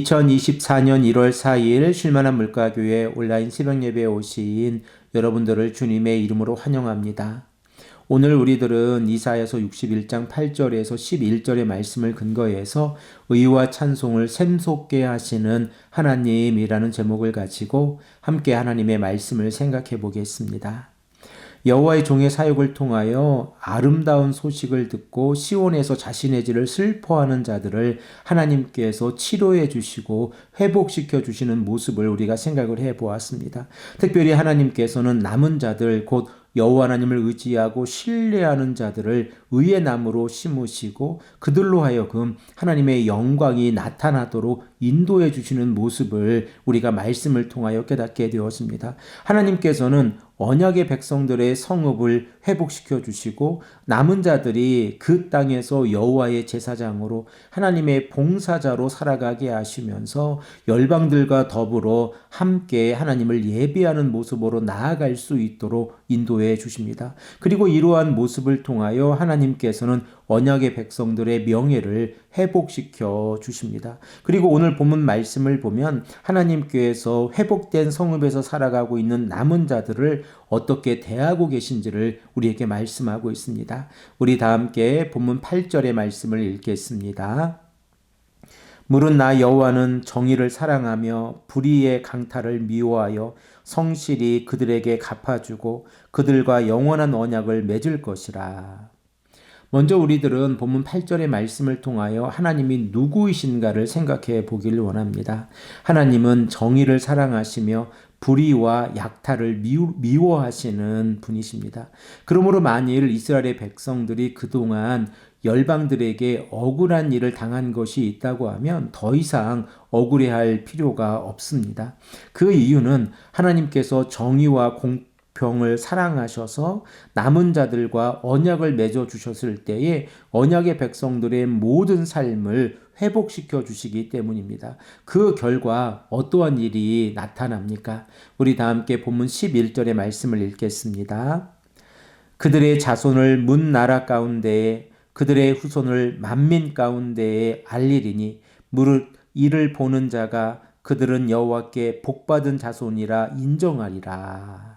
2024년 1월 4일 쉴만한 물가교회 온라인 새벽 예배에 오신 여러분들을 주님의 이름으로 환영합니다. 오늘 우리들은 이사야서 61장 8절에서 11절의 말씀을 근거해서 의와 찬송을 샘솟게 하시는 하나님이라는 제목을 가지고 함께 하나님의 말씀을 생각해 보겠습니다. 여호와의 종의 사역을 통하여 아름다운 소식을 듣고 시온에서 자신의 죄를 슬퍼하는 자들을 하나님께서 치료해 주시고 회복시켜 주시는 모습을 우리가 생각을 해 보았습니다. 특별히 하나님께서는 남은 자들 곧 여호와 하나님을 의지하고 신뢰하는 자들을 의의 나무로 심으시고 그들로 하여금 하나님의 영광이 나타나도록 인도해 주시는 모습을 우리가 말씀을 통하여 깨닫게 되었습니다. 하나님께서는 언약의 백성들의 성읍을 회복시켜 주시고 남은 자들이 그 땅에서 여호와의 제사장으로 하나님의 봉사자로 살아가게 하시면서 열방들과 더불어 함께 하나님을 예배하는 모습으로 나아갈 수 있도록 인도해 주십니다. 그리고 이러한 모습을 통하여 하나님께서는 언약의 백성들의 명예를 회복시켜 주십니다. 그리고 오늘 본문 말씀을 보면 하나님께서 회복된 성읍에서 살아가고 있는 남은 자들을 어떻게 대하고 계신지를 우리에게 말씀하고 있습니다. 우리 다 함께 본문 8절의 말씀을 읽겠습니다. 물은 나 여호와는 정의를 사랑하며 불의의 강탈을 미워하여 성실히 그들에게 갚아주고 그들과 영원한 언약을 맺을 것이라. 먼저 우리들은 본문 8절의 말씀을 통하여 하나님이 누구이신가를 생각해 보기를 원합니다. 하나님은 정의를 사랑하시며 불의와 약탈을 미워하시는 분이십니다. 그러므로 만일 이스라엘의 백성들이 그동안 열방들에게 억울한 일을 당한 것이 있다고 하면 더 이상 억울해할 필요가 없습니다. 그 이유는 하나님께서 정의와 공, 병을 사랑하셔서 남은 자들과 언약을 맺어 주셨을 때에 언약의 백성들의 모든 삶을 회복시켜 주시기 때문입니다. 그 결과 어떠한 일이 나타납니까? 우리 다 함께 본문 11절의 말씀을 읽겠습니다. 그들의 자손을 문 나라 가운데에 그들의 후손을 만민 가운데에 알리리니 무릇 이를 보는 자가 그들은 여호와께 복받은 자손이라 인정하리라.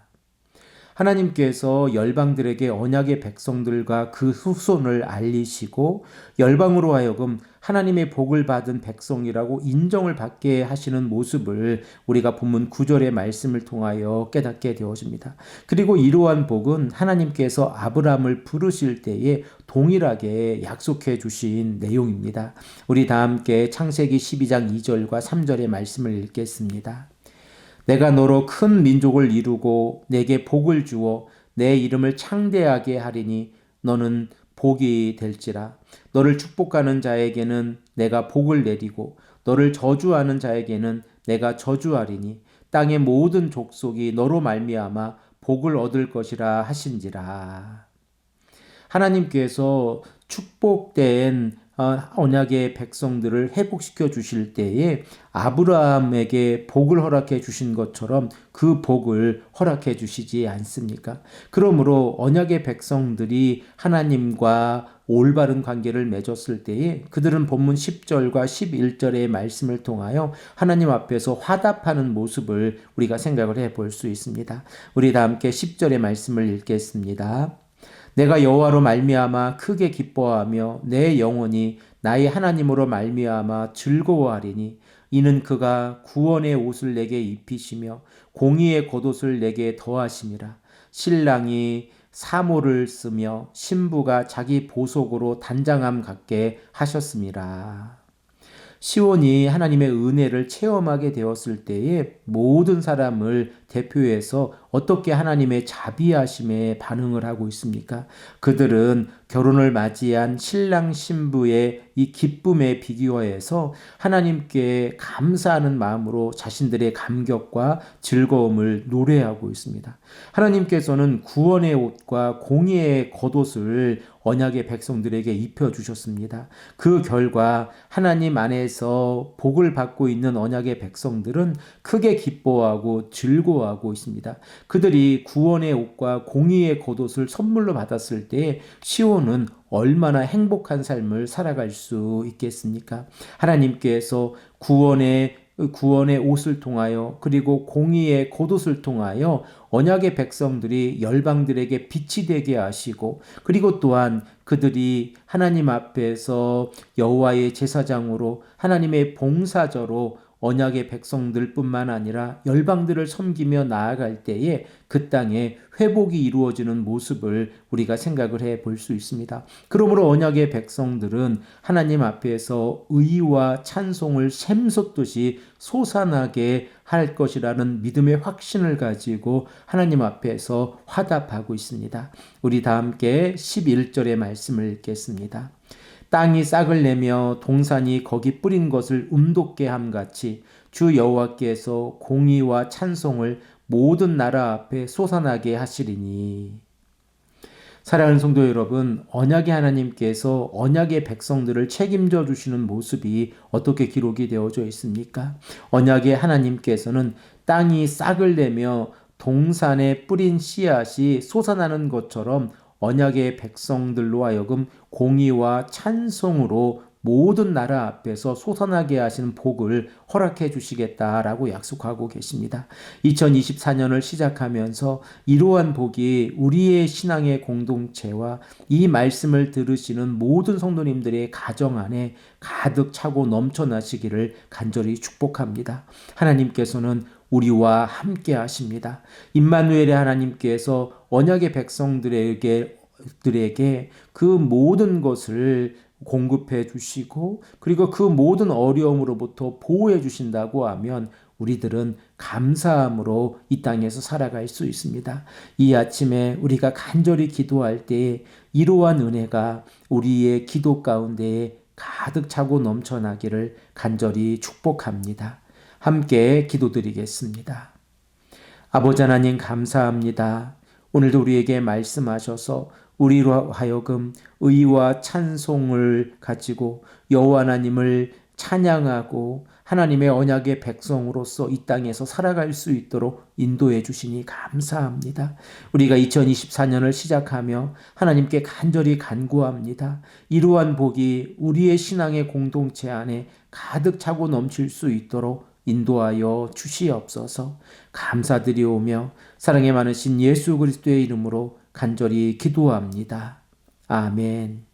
하나님께서 열방들에게 언약의 백성들과 그 후손을 알리시고 열방으로 하여금 하나님의 복을 받은 백성이라고 인정을 받게 하시는 모습을 우리가 본문 9절의 말씀을 통하여 깨닫게 되어집니다. 그리고 이러한 복은 하나님께서 아브라함을 부르실 때에 동일하게 약속해 주신 내용입니다. 우리 다 함께 창세기 12장 2절과 3절의 말씀을 읽겠습니다. 내가 너로 큰 민족을 이루고 내게 복을 주어 내 이름을 창대하게 하리니 너는 복이 될지라. 너를 축복하는 자에게는 내가 복을 내리고 너를 저주하는 자에게는 내가 저주하리니 땅의 모든 족속이 너로 말미암아 복을 얻을 것이라 하신지라. 하나님께서 축복된 어, 언약의 백성들을 회복시켜 주실 때에 아브라함에게 복을 허락해 주신 것처럼 그 복을 허락해 주시지 않습니까? 그러므로 언약의 백성들이 하나님과 올바른 관계를 맺었을 때에 그들은 본문 10절과 11절의 말씀을 통하여 하나님 앞에서 화답하는 모습을 우리가 생각을 해 볼 수 있습니다. 우리 다 함께 10절의 말씀을 읽겠습니다. 내가 여호와로 말미암아 크게 기뻐하며 내 영혼이 나의 하나님으로 말미암아 즐거워하리니 이는 그가 구원의 옷을 내게 입히시며 공의의 겉옷을 내게 더하심이라 신랑이 사모를 쓰며 신부가 자기 보속으로 단장함 갖게 하셨습니다. 시온이 하나님의 은혜를 체험하게 되었을 때에 모든 사람을 대표해서 어떻게 하나님의 자비하심에 반응을 하고 있습니까? 그들은 결혼을 맞이한 신랑 신부의 이 기쁨에 비교해서 하나님께 감사하는 마음으로 자신들의 감격과 즐거움을 노래하고 있습니다. 하나님께서는 구원의 옷과 공의의 겉옷을 언약의 백성들에게 입혀 주셨습니다. 그 결과 하나님 안에서 복을 받고 있는 언약의 백성들은 크게 기뻐하고 즐거워 하고 있습니다. 그들이 구원의 옷과 공의의 겉옷을 선물로 받았을 때 시온은 얼마나 행복한 삶을 살아갈 수 있겠습니까? 하나님께서 구원의 구원의 옷을 통하여 그리고 공의의 겉옷을 통하여 언약의 백성들이 열방들에게 빛이 되게 하시고 그리고 또한 그들이 하나님 앞에서 여호와의 제사장으로 하나님의 봉사자로 언약의 백성들뿐만 아니라 열방들을 섬기며 나아갈 때에 그 땅에 회복이 이루어지는 모습을 우리가 생각을 해 볼 수 있습니다. 그러므로 언약의 백성들은 하나님 앞에서 의와 찬송을 샘솟듯이 솟아나게 할 것이라는 믿음의 확신을 가지고 하나님 앞에서 화답하고 있습니다. 우리 다 함께 11절의 말씀을 읽겠습니다. 땅이 싹을 내며 동산이 거기 뿌린 것을 움돋게 함 같이 주 여호와께서 공의와 찬송을 모든 나라 앞에 솟아나게 하시리니 사랑하는 성도 여러분, 언약의 하나님께서 언약의 백성들을 책임져 주시는 모습이 어떻게 기록이 되어져 있습니까? 언약의 하나님께서는 땅이 싹을 내며 동산에 뿌린 씨앗이 솟아나는 것처럼 언약의 백성들로 하여금 공의와 찬송으로 모든 나라 앞에서 솟아나게 하시는 복을 허락해 주시겠다라고 약속하고 계십니다. 2024년을 시작하면서 이러한 복이 우리의 신앙의 공동체와 이 말씀을 들으시는 모든 성도님들의 가정 안에 가득 차고 넘쳐나시기를 간절히 축복합니다. 하나님께서는 우리와 함께 하십니다. 임마누엘의 하나님께서 언약의 백성들에게 들에게 그 모든 것을 공급해 주시고 그리고 그 모든 어려움으로부터 보호해 주신다고 하면 우리들은 감사함으로 이 땅에서 살아갈 수 있습니다. 이 아침에 우리가 간절히 기도할 때 이러한 은혜가 우리의 기도 가운데 가득 차고 넘쳐나기를 간절히 축복합니다. 함께 기도드리겠습니다. 아버지 하나님 감사합니다. 오늘도 우리에게 말씀하셔서 우리로 하여금 의와 찬송을 가지고 여호와 하나님을 찬양하고 하나님의 언약의 백성으로서 이 땅에서 살아갈 수 있도록 인도해 주시니 감사합니다. 우리가 2024년을 시작하며 하나님께 간절히 간구합니다. 이러한 복이 우리의 신앙의 공동체 안에 가득 차고 넘칠 수 있도록 인도하여 주시옵소서 감사드리오며 사랑에 많으신 예수 그리스도의 이름으로 간절히 기도합니다. 아멘.